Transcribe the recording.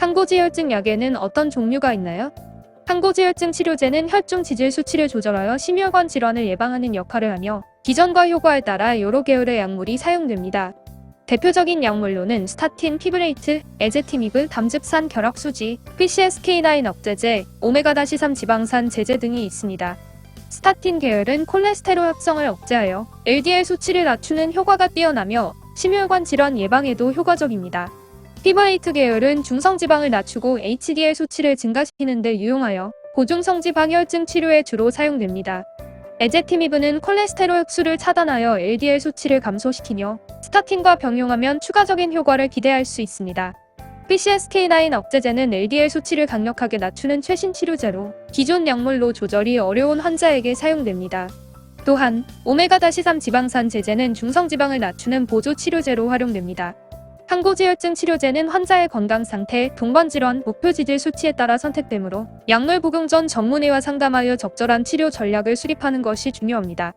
항고지혈증 약에는 어떤 종류가 있나요? 항고지혈증 치료제는 혈중 지질 수치를 조절하여 심혈관 질환을 예방하는 역할을 하며 기전과 효과에 따라 여러 계열의 약물이 사용됩니다. 대표적인 약물로는 스타틴, 피브레이트, 에제티미브, 담즙산 결합수지, PCSK9 억제제, 오메가-3 지방산 제제 등이 있습니다. 스타틴 계열은 콜레스테롤 합성을 억제하여 LDL 수치를 낮추는 효과가 뛰어나며 심혈관 질환 예방에도 효과적입니다. 피브레이트 계열은 중성지방을 낮추고 HDL 수치를 증가시키는 데 유용하여 고중성지 방혈증 치료에 주로 사용됩니다. 에제티미브는 콜레스테롤 흡수를 차단하여 LDL 수치를 감소시키며 스타틴과 병용하면 추가적인 효과를 기대할 수 있습니다. PCSK9 억제제는 LDL 수치를 강력하게 낮추는 최신 치료제로 기존 약물로 조절이 어려운 환자에게 사용됩니다. 또한 오메가-3 지방산 제제는 중성지방을 낮추는 보조 치료제로 활용됩니다. 항고지혈증 치료제는 환자의 건강 상태, 동반 질환, 목표 지질 수치에 따라 선택되므로 약물 복용 전 전문의와 상담하여 적절한 치료 전략을 수립하는 것이 중요합니다.